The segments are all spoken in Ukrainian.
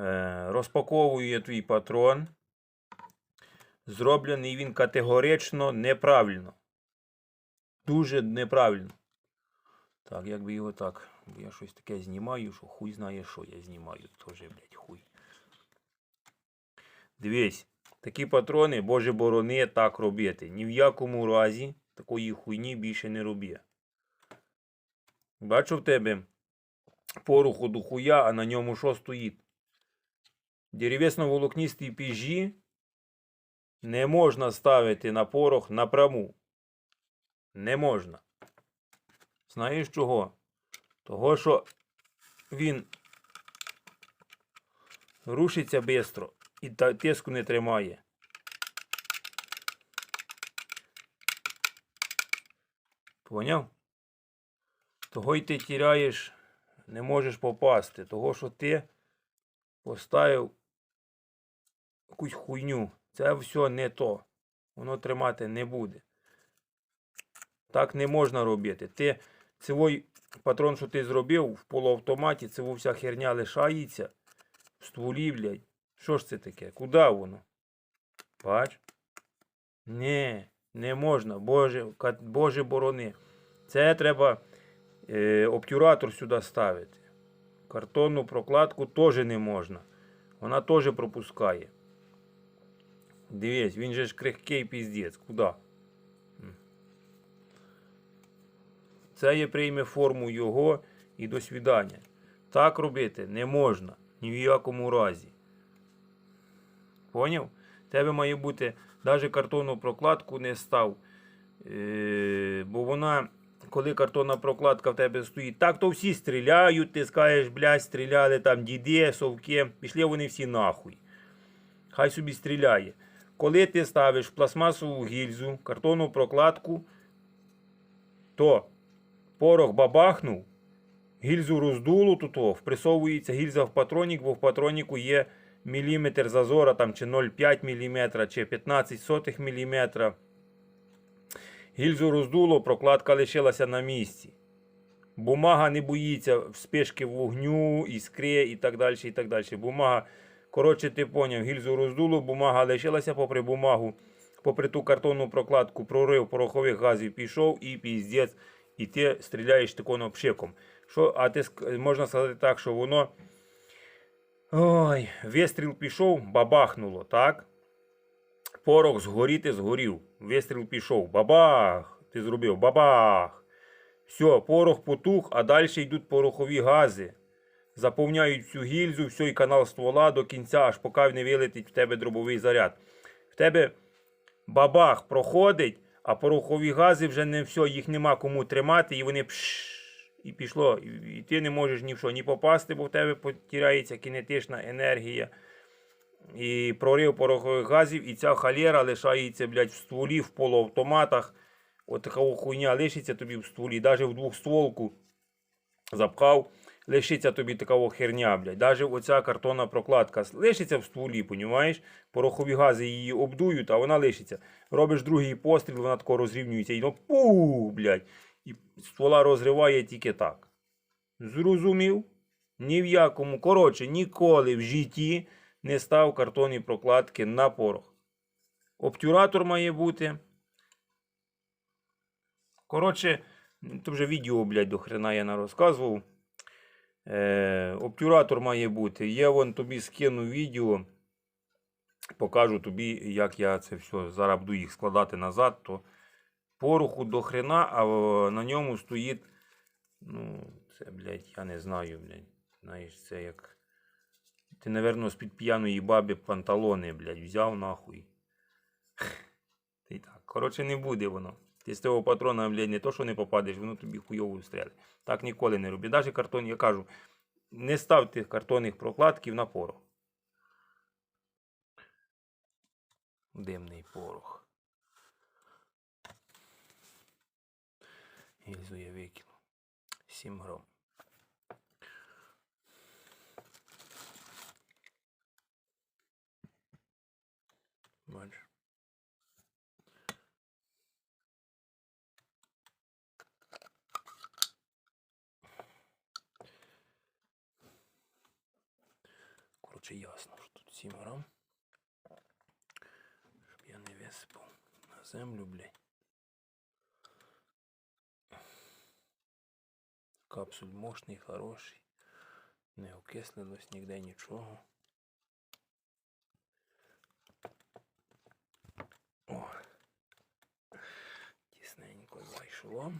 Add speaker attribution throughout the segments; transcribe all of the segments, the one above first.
Speaker 1: Е, розпаковую твій патрон. Зроблений він категорично неправильно. Дуже неправильно. Так, як би його так. Я щось таке знімаю, що хуй знає, що я знімаю. Тоже, блядь, хуй. Дивись, такі патрони, боже борони, так робити. Ні в якому разі такої хуйні більше не роби. Бачу в тебе пороху до хуя, а на ньому що стоїть? Деревесно-волокнисті піжі не можна ставити на порох напряму. Не можна. Знаєш чого? Того, що він рушиться швидко і тиску не тримає. Поняв? Того й ти тіряєш, не можеш попасти. Того, що ти поставив якусь хуйню. Це все не то. Воно тримати не буде. Так не можна робити. Ти цей патрон, що ти зробив в полуавтоматі, це вся херня лишається в стволі, блядь. Що ж це таке? Куди воно? Бач? Не, не можна. Боже, Боже борони. Це треба е, обтюратор сюди ставити. Картонну прокладку теж не можна. Вона теж пропускає. Дивись, він же ж крихкий піздець. Куди? Це є прийме форму його і до свідання. Так робити не можна ні в якому разі. Поняв? Тебе має бути навіть картонну прокладку не став. Е, бо вона, коли картонна прокладка в тебе стоїть, так то всі стріляють, ти скажеш, блядь, стріляли там діди, совки, пішли вони всі нахуй. Хай собі стріляє. Коли ти ставиш пластмасову гільзу, картонну прокладку, то порох бабахнув, гільзу роздуло, тут впресовується гільза в патронік, бо в патроніку є міліметр зазора, там, чи 0,5 мм, чи 15 сотих мм. Гільзу роздуло, прокладка лишилася на місці. Бумага не боїться вспишки вогню, іскри і так далі. і так далі. Бумага, коротше, ти поняв, гільзу роздуло, бумага лишилася попри бумагу, попри ту картонну прокладку, прорив порохових газів пішов і піздець, і ти стріляєш таким пшиком. Що, а ти можна сказати так, що воно. Ой, вистріл пішов, бабахнуло, так? Порох згоріти згорів. Вистріл пішов. Бабах! Ти зробив бабах. Все, порох потух, а далі йдуть порохові гази. Заповняють всю гільзу, всій канал ствола до кінця, аж поки не вилетить в тебе дробовий заряд. В тебе бабах проходить, а порохові гази вже не все, їх нема кому тримати, і вони пш, і пішло. І, і ти не можеш ні в що ні попасти, бо в тебе потіряється кінетична енергія. І прорив порохових газів, і ця халера лишається, блядь, в стволі, в полуавтоматах. От така хуйня лишиться тобі в стволі, навіть в двохстволку запхав, лишиться тобі така о херня, блядь. Навіть оця картонна прокладка лишиться в стволі, понімаєш? Порохові гази її обдують, а вона лишиться. Робиш другий постріл, вона тако розрівнюється, і ну пух, блядь. І ствола розриває тільки так. Зрозумів? Ні в якому. Коротше, ніколи в житті не став картонні прокладки на порох. Обтюратор має бути. Коротше, то вже відео, блядь, до хрена я розказував. Е, обтюратор має бути. Я вон тобі скину відео. Покажу тобі, як я це все. Зараз буду їх складати назад. То пороху до хрена, а на ньому стоїть. Ну, це, блядь, я не знаю, блядь. Знаєш, це як. Ти, напевно, з-під п'яної баби панталони, блядь, взяв нахуй. Й так. Коротше, не буде воно. Ти з того патрона, блядь, не то, що не попадеш, воно тобі хуйово стріляє. Так ніколи не роби. Навіть картон, я кажу, не ставте картонних прокладків на порох. Димний порох. Гільзу я викину. 7 грам. Бачиш. Коротше, ясно, що тут 7 грам. Щоб я не висипав на землю, блядь. Капсуль мощний, хороший. Не окислилось ніде нічого. О, тісненько зайшло.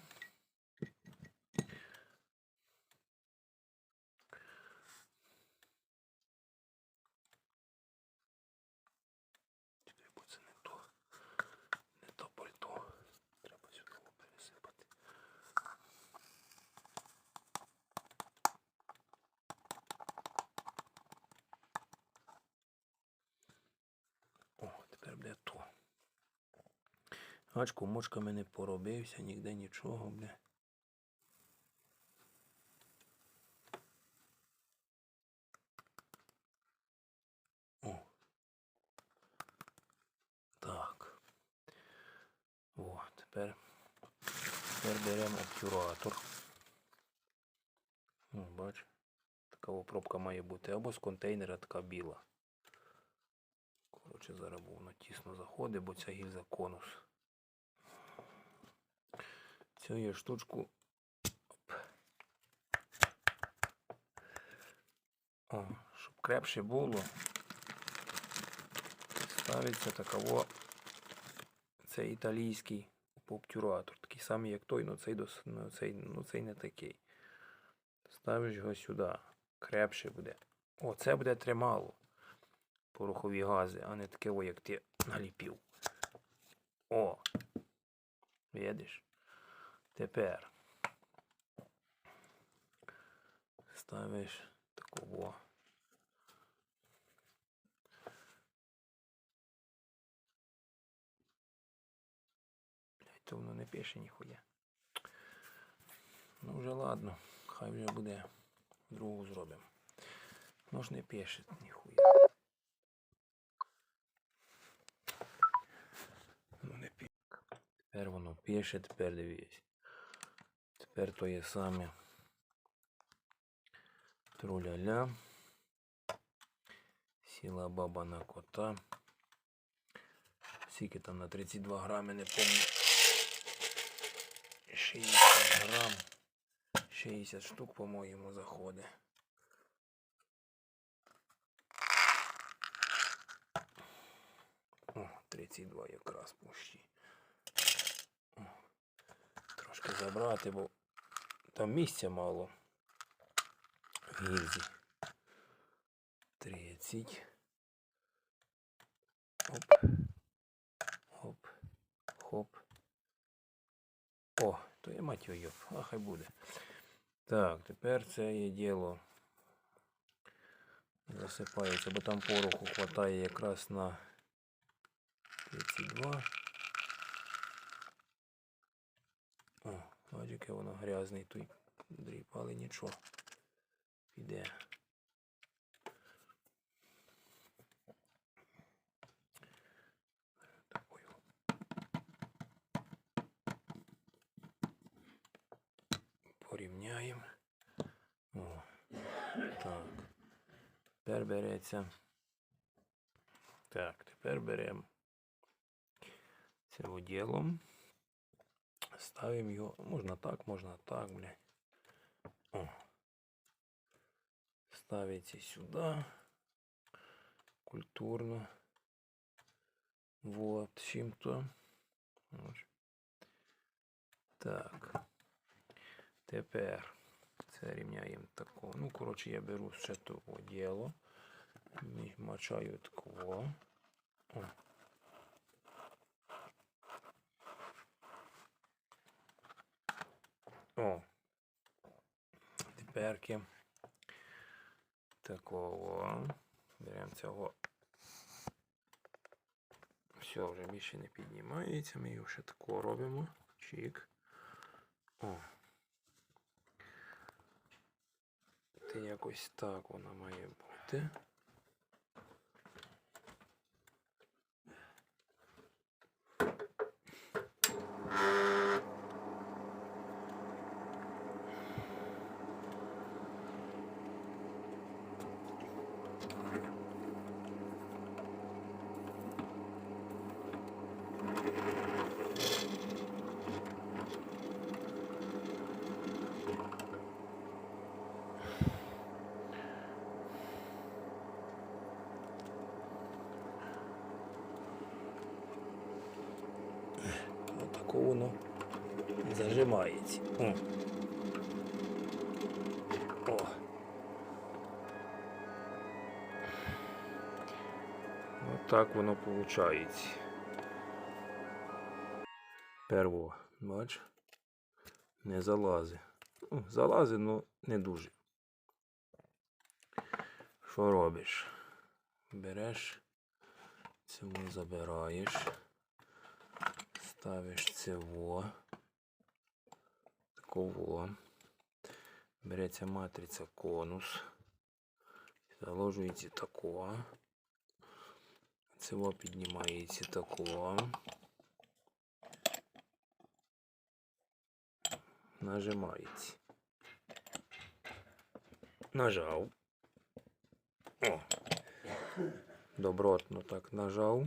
Speaker 1: Чекай, бо це не то. Не то пальто. Треба сюди його пересипати. О, тепер буде то. Гачку мочками не поробився, ніде нічого, бля. О. Так. О, тепер, тепер беремо обтюратор. О, бач. Така о пробка має бути. Або з контейнера така біла. Коротше, зараз воно тісно заходить, бо ця гільза конус. Цю є штучку. О, щоб крепше було. Ставиться такого. Це італійський обтюратор. Такий самий, як той, але цей, ну, цей, ну, цей не такий. Ставиш його сюди. Крепше буде. О, це буде тримало порохові гази, а не таке, як ти наліпів. О! Видиш? Тепер ставиш такого. То воно не пише ніхуя. Ну вже ладно, хай вже буде. Другу зробимо. Ну ж не пише ніхуя. Ну не пише. Тепер воно пише, тепер дивись. Тепер то є саме труляля. Сіла баба на кота. Скільки там на 32 грами, не помню. 60 грам. 60 штук, по-моєму, заходить. О, 32 якраз пущі. Трошки забрати, бо там місця мало. В гільзі. 30. Оп. Хоп. Хоп. О, то я мать його, а хай буде. Так, тепер це є діло. Засипається, бо там пороху хватає якраз на 32. О, бачиш, яке воно грязний той дріб, але нічого. Піде. Порівняємо. О, так. Тепер береться. Так, тепер беремо це ділом. Ставимо його. Можна так, можна так, блядь. О. Ставиться сюди. Культурно. Вот, чим-то. Так. Тепер це рівняємо тако. Ну, коротше, я беру ще того діло. Мачаю такого. О. О. Теперки такого. Беремо цього. Все, вже більше не піднімається. Ми його ще такого робимо. Чик. О. Ти якось так вона має бути. Зажимається. О. О. Отак воно виходить. Перво, бач, не залазить. Ну, залазить, але не дуже. Що робиш? Береш, цього забираєш, ставиш цього, такого. Береться матриця конус, заложується такого. Цього піднімається такого. Нажимається. Нажав. О. Добротно так нажав.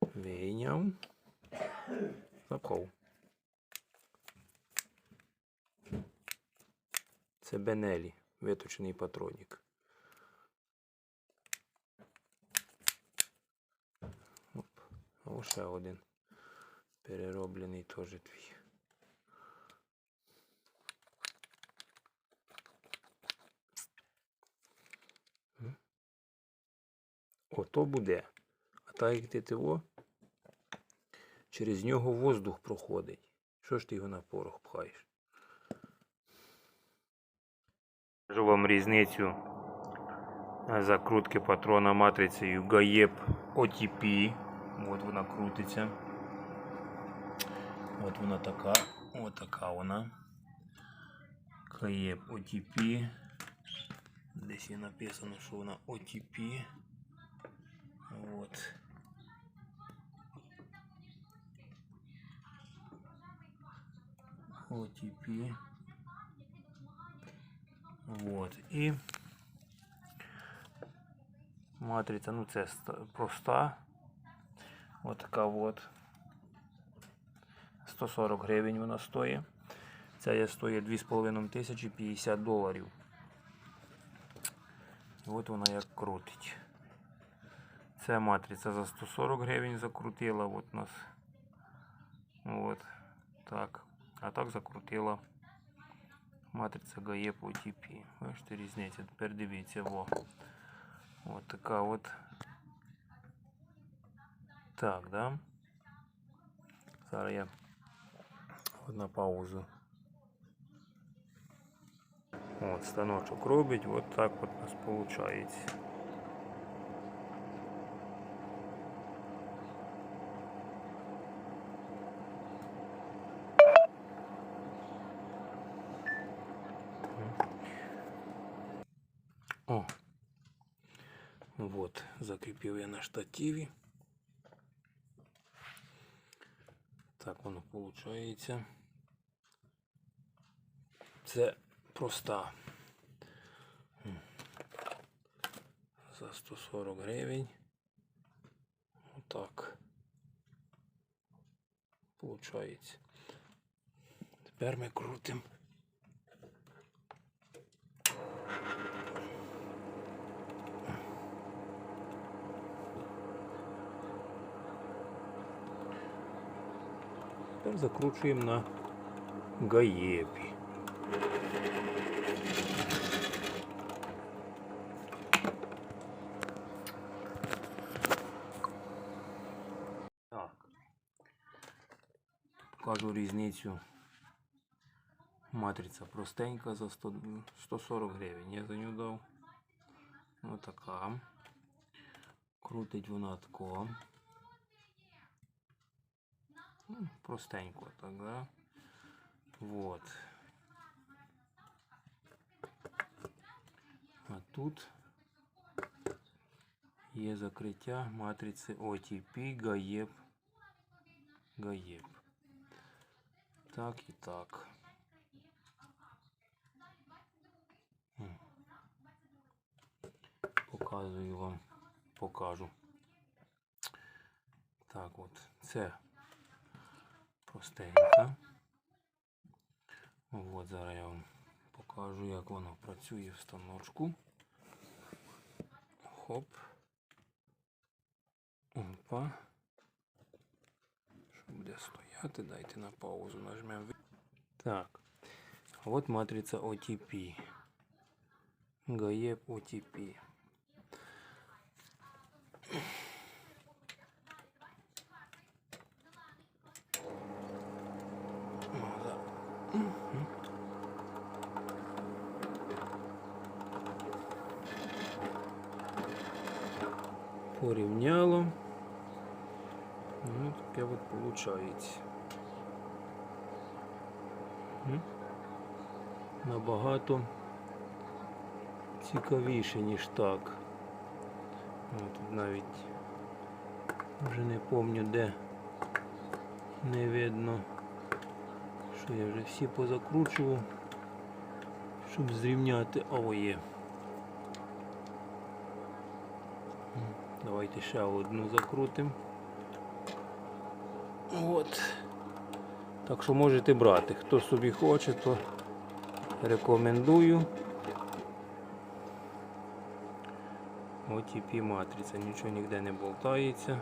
Speaker 1: Вийняв. Заклав. Це Бенелі, виточений патронік. Оп. А ще один. Перероблений теж твій. Ото буде. А так як ти того, через нього воздух проходить. Що ж ти його на порох пхаєш? Покажу вам різницю закрутки патрона матрицею GAEP OTP. От вона крутиться. От вона така. От така вона. GAEP OTP. Десь є написано, що вона OTP. От. OTP. Вот. І матриця, ну це проста. От така от. 140 гривень вона стоїть. Ця я стоїть 2,5 тисячі 50 доларів. От вона як крутить. Ця матриця за 140 гривень закрутила. От нас. От. Так. А так закрутила. Матриця GAEP OTP. Бачите різниця. Тепер дивіться, во. От така от. Так, да? Зараз я от на паузу. От станочок робить, от так от у нас виходить. Закріпив я на штативі. Так воно виходить. Це проста. За 140 гривень. Отак. Получається. Тепер ми крутимо. Закручуємо на гаєпі. Так. Покажу різницю. Матриця простенька за 100, 140 гривень. Я за нього дав. Отака. Крутить вона тако. Ну, простенько так, да? Вот. А тут є закриття матриці OTP GAEP GAEP. Так і так. Показую вам, покажу. Так от, це простенька. От зараз я вам покажу, як воно працює в станочку. Хоп. Опа. включати, дайте на паузу нажмемо. Так. Вот матрица OTP. ГАЕП OTP. Набагато цікавіше, ніж так. Тут навіть вже не пам'ятаю де не видно, що я вже всі позакручував, щоб зрівняти. О, є. Давайте ще одну закрутимо. От. Так що можете брати. Хто собі хоче, то рекомендую. OTP матриця, нічого ніде не болтається.